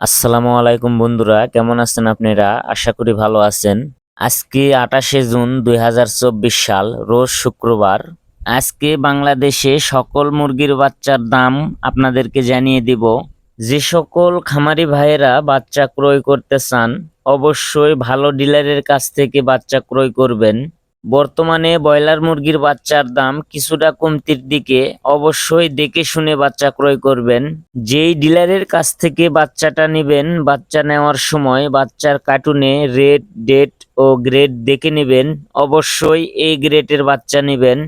আসসালামু আলাইকুম বন্ধুরা, কেমন আছেন আপনারা? আশা করি ভালো আছেন। আজকে আঠাশে জুন দুই হাজার চব্বিশ সাল, রোজ শুক্রবার। আজকে বাংলাদেশে সকল মুরগির বাচ্চার দাম আপনাদেরকে জানিয়ে দিব। যে সকল খামারি ভাইয়েরা বাচ্চা ক্রয় করতে চান, অবশ্যই ভালো ডিলারের কাছ থেকে বাচ্চা ক্রয় করবেন। বর্তমানে ব্রয়লার মুরগির বাচ্চার দাম কিছুটা কমতির দিকে অবশ্যই দেখে শুনে বাচ্চা ক্রয় করবেন। যেই ডিলারের কাছ থেকে বাচ্চাটা নেবেন, বাচ্চা নেওয়ার সময় বাচ্চার কার্টুনে রেড ডেট ও গ্রেড দেখে নেবেন। অবশ্যই এই গ্রেডের বাচ্চা নেবেন।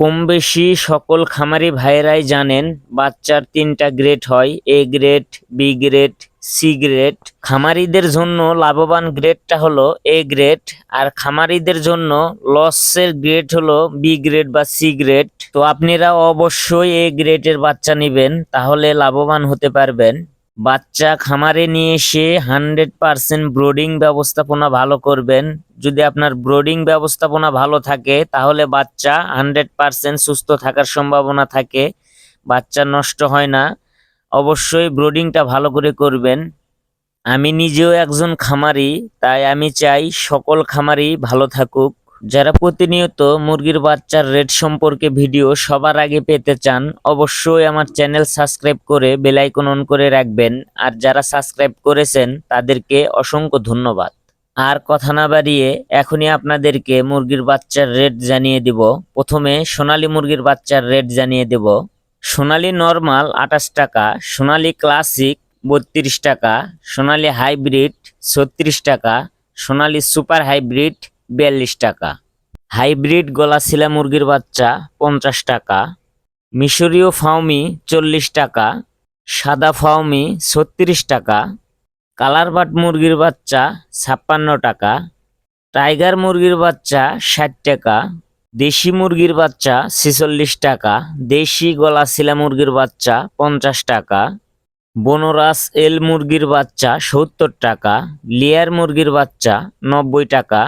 কম বেশি সকল খামারি ভাইয়েরাই জানেন, বাচ্চার তিনটা গ্রেড হয়, A grade, B grade, C grade. খামারিদের জন্য লাভবান গ্রেডটা হলো এ গ্রেড, আর খামারিদের জন্য লসের গ্রেড হলো বি গ্রেড বা সি গ্রেড। তো আপনারা অবশ্যই এ গ্রেডের বাচ্চা নেবেন, তাহলে লাভবান হতে পারবেন। বাচ্চা খামারে নিয়ে এসে হান্ড্রেড পার্সেন্ট ব্রোডিং ব্যবস্থাপনা ভালো করবেন। যদি আপনার ব্রোডিং ব্যবস্থাপনা ভালো থাকে, তাহলে বাচ্চা হান্ড্রেড পার্সেন্ট সুস্থ থাকার সম্ভাবনা থাকে। বাচ্চা নষ্ট হয় না। অবশ্যই ব্রোডিংটা ভালো করে করবেন। আমি নিজেও একজন খামারি, তাই আমি চাই সকল খামারি ভালো থাকুক। যারা প্রতিনিয়ত মুরগির বাচ্চার রেট সম্পর্কে ভিডিও সবার আগে পেতে চান, অবশ্যই আমার চ্যানেল সাবস্ক্রাইব করে বেল আইকন অন করে রাখবেন। আর যারা সাবস্ক্রাইব করেছেন, তাদেরকে অসংখ্য ধন্যবাদ। আর কথা না বাড়িয়ে, এখনই আপনাদেরকে মুরগির বাচ্চার রেট জানিয়ে দিব। প্রথমে সোনালী মুরগির বাচ্চার রেট জানিয়ে দেব। সোনালি নর্মাল আঠাশ টাকা, সোনালি ক্লাসিক বত্রিশ টাকা, সোনালী হাইব্রিড ছত্রিশ টাকা, সোনালি সুপার হাইব্রিড বিয়াল্লিশ টাকা। হাইব্রিড গলাশিলা মুরগির বাচ্চা পঞ্চাশ টাকা। মিশরীয় ফাউমি চল্লিশ টাকা। সাদা ফাউমি ছত্রিশ টাকা। কালারবাট মুরগির বাচ্চা ছাপ্পান্ন টাকা। টাইগার মুরগির বাচ্চা ষাট টাকা। দেশি মুরগির বাচ্চা ছেচল্লিশ টাকা। দেশি গলাশিলা মুরগির বাচ্চা পঞ্চাশ টাকা। বনরাস এল মুরগির বাচ্চা সত্তর টাকা। লেয়ার মুরগির বাচ্চা নব্বই টাকা।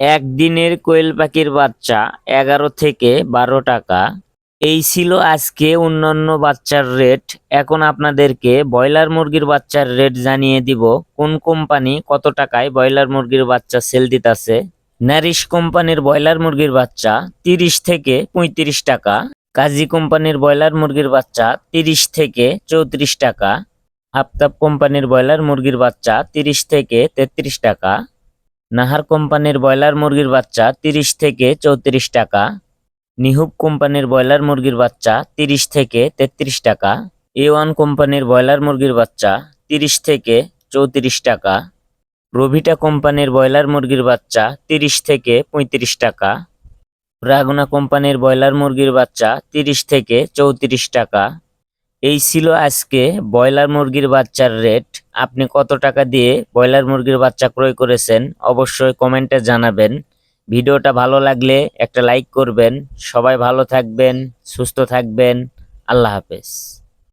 একদিনের কোয়েল পাখির বাচ্চা এগারো থেকে বারো টাকা। এই ছিল আজকে অন্যান্য বাচ্চার রেট। এখন আপনাদেরকে ব্রয়লার মুরগির বাচ্চার রেট জানিয়ে দিব। কোন কোম্পানি কত টাকায় ব্রয়লার মুরগির বাচ্চা সেল দিতেছে? নারিশ কোম্পানির ব্রয়লার মুরগির বাচ্চা তিরিশ থেকে পঁয়ত্রিশ টাকা। কাজী কোম্পানির ব্রয়লার মুরগির বাচ্চা তিরিশ থেকে চৌত্রিশ টাকা। আফতাব কোম্পানির ব্রয়লার মুরগির বাচ্চা তিরিশ থেকে তেত্রিশ টাকা। নাহার কোম্পানির ব্রয়লার মুরগির বাচ্চা তিরিশ থেকে চৌত্রিশ টাকা, নিহুব কোম্পানির ব্রয়লার মুরগির বাচ্চা তিরিশ থেকে তেত্রিশ টাকা, এ ওয়ান কোম্পানির ব্রয়লার মুরগির বাচ্চা তিরিশ থেকে চৌত্রিশ টাকা, রভিটা কোম্পানির ব্রয়লার মুরগির বাচ্চা তিরিশ থেকে পঁয়ত্রিশ টাকা প্রাগুনা কোম্পানির ব্রয়লার মুরগির বাচ্চা তিরিশ থেকে চৌত্রিশ টাকা এই ছিল আজকে ব্রয়লার মুরগির বাচ্চার রেট। আপনি কত টাকা দিয়ে ব্রয়লার মুরগির বাচ্চা ক্রয় করেছেন অবশ্যই কমেন্টে জানাবেন। ভিডিওটা ভালো লাগলে একটা লাইক করবেন। সবাই ভালো থাকবেন, সুস্থ থাকবেন। আল্লাহ হাফেজ।